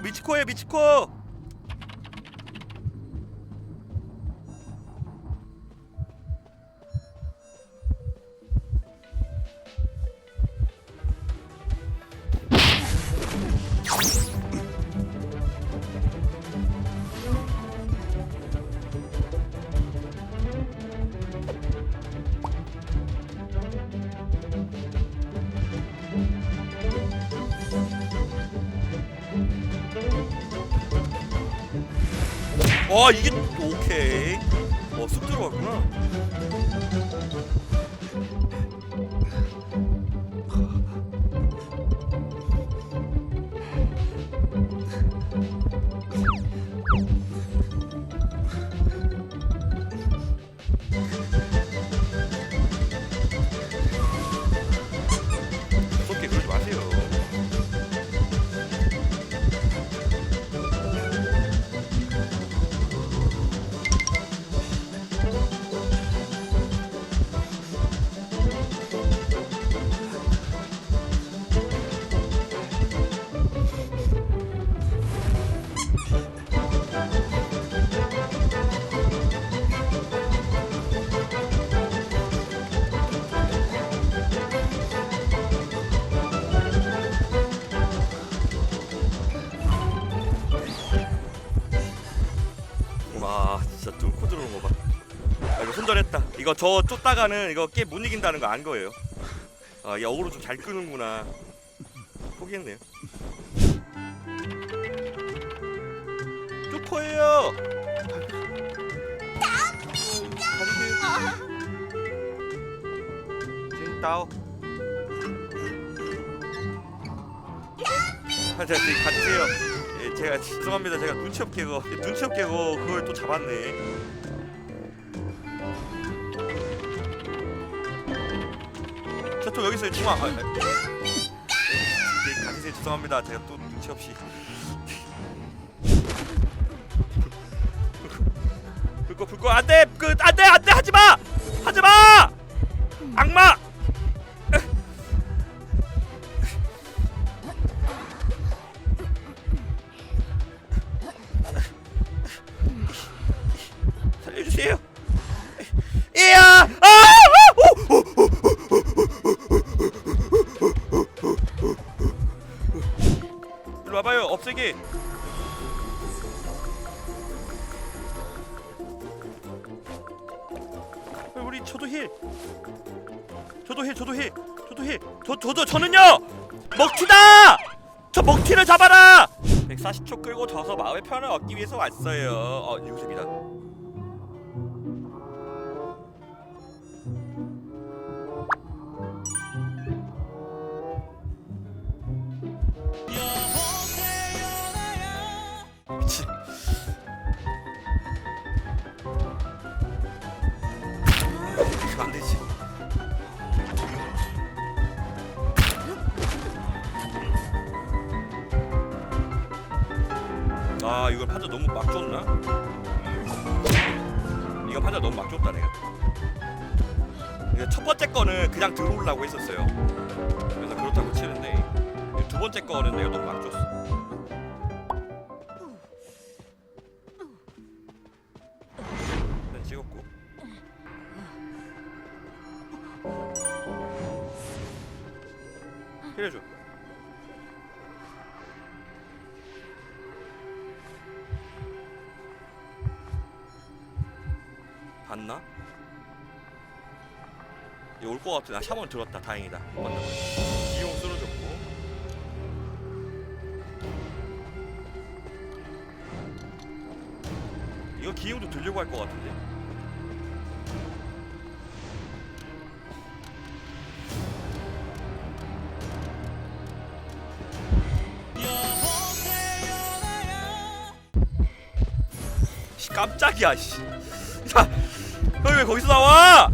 미치코 미치코에 미치코 와 이게 오케이. 어쑥 들어갔구나 이거 저 쫓다가는 이거 게임 못 이긴다는 거 안 거예요. 아, 이 어그로 좀 잘 끄는구나. 포기했네요. 쭈코예요. 다오. 아, 자, 네, 가주세요. 예, 제가 죄송합니다. 제가 눈치 없게 그 눈치 없게 그 그걸 또 잡았네. 자, 또 여기 있어요. 중앙. 아, 아. 네, 가주세요. 죄송합니다. 제가 또 눈치 없이. 불꺼 불꺼 안돼 그 안돼 안돼 하지 마 하지 마 없애기. 어, 우리 저도 힐. 저도 힐. 저도 힐. 저도 힐. 저 저도 저는요. 먹튀다. 저 먹튀를 잡아라. 140초 끌고 져서 마음의 편을 얻기 위해서 왔어요. 어, 유습이다. 거는 그냥 들어오려고 했었어요. 그래서 그렇다고 치는데 이두 번째 거는 내가 너무 막 줬어. 일단 찍었고. 해줘. 봤나? 이거 올것 같아. 나 샤먼 들었다. 다행이다. 보네. 기용 쓰러졌고. 이거 기용도 들려고 할 것 같은데. 씨, 깜짝이야 씨. 야, 너왜 거기서 나와?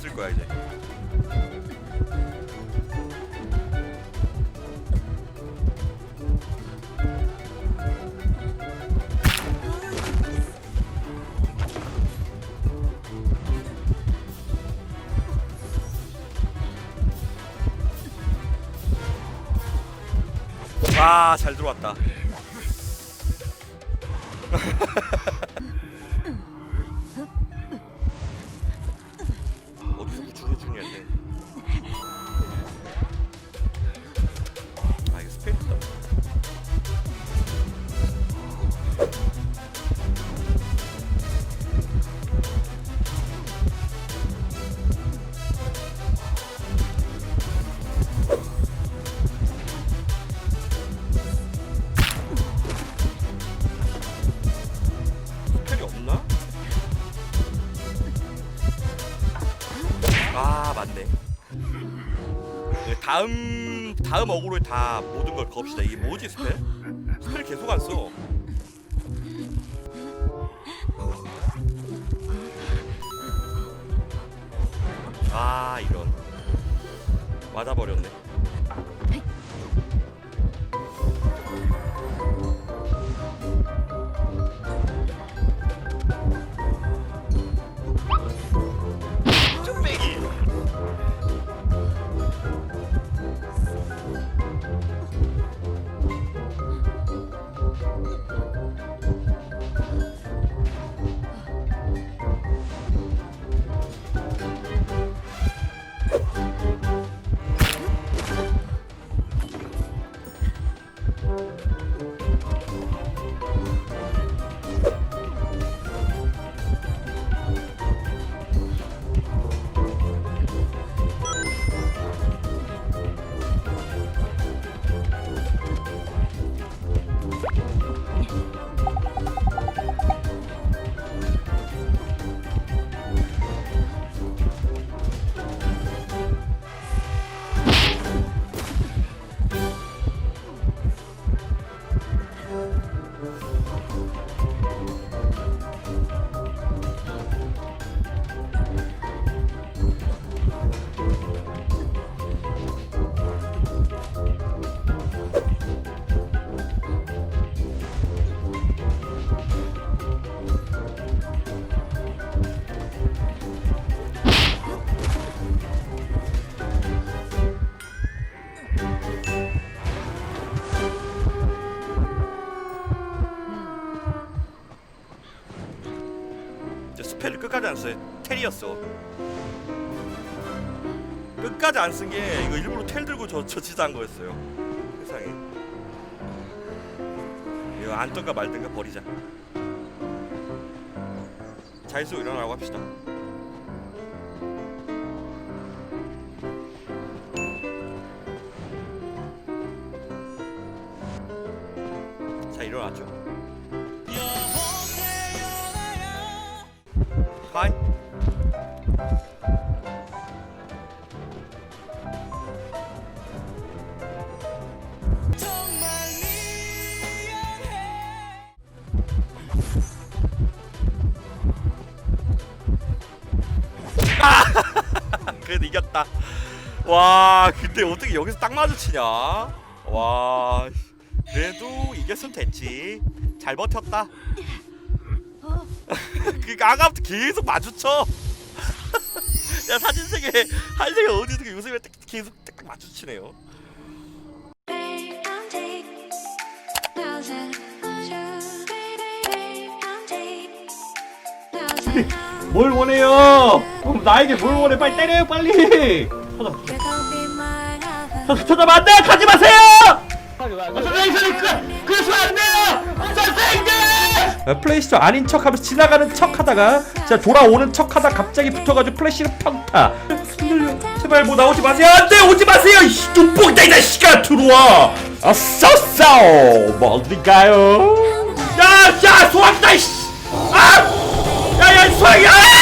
있을 거야 이제. 아, 와잘 들어왔다. 다음 다음 어그로에 다 모든 걸 겁시다. 이게 뭐지 스펠? 스펠 계속 안 써. 아 이런 맞아 버렸네. 끝까지 안 써요. 텔이었어. 끝까지 안 쓴 게 이거 일부러 텔 들고 저 저지한 거였어요. 세상에. 이거 안 뜬가 말든가 버리자. 잘 쓰고 일어나라고 합시다. 자 일어났죠. 이겼다. 와, 근데 어떻게 여기서 딱 마주치냐? 와, 그래도 이겼으면 됐지. 잘 버텼다. 그니까 아까부터 계속 마주쳐. 야 사진 세계 할 얘기 어디서 딱 계속 딱 마주치네요. 뭘 원해요? 그럼 나에게 뭘 원해? 빨리 때려요 빨리. other. 쳐다면 안 돼. 가지 마세요. 선생님 선생님 그 그러시면 안 돼요. 선생님. 플레이스토어 아닌 척 하면서 지나가는 척 하다가 자 돌아오는 척 하다 갑자기 붙어가지고 플래시를 평타. 제발 뭐 나오지 마세요. 안돼 오지 마세요. 이 눈뽕다 이 자식아 들어와. 아싸싸 멀리 가요. 야야 소환다 이씨. 아 야야 소환이야.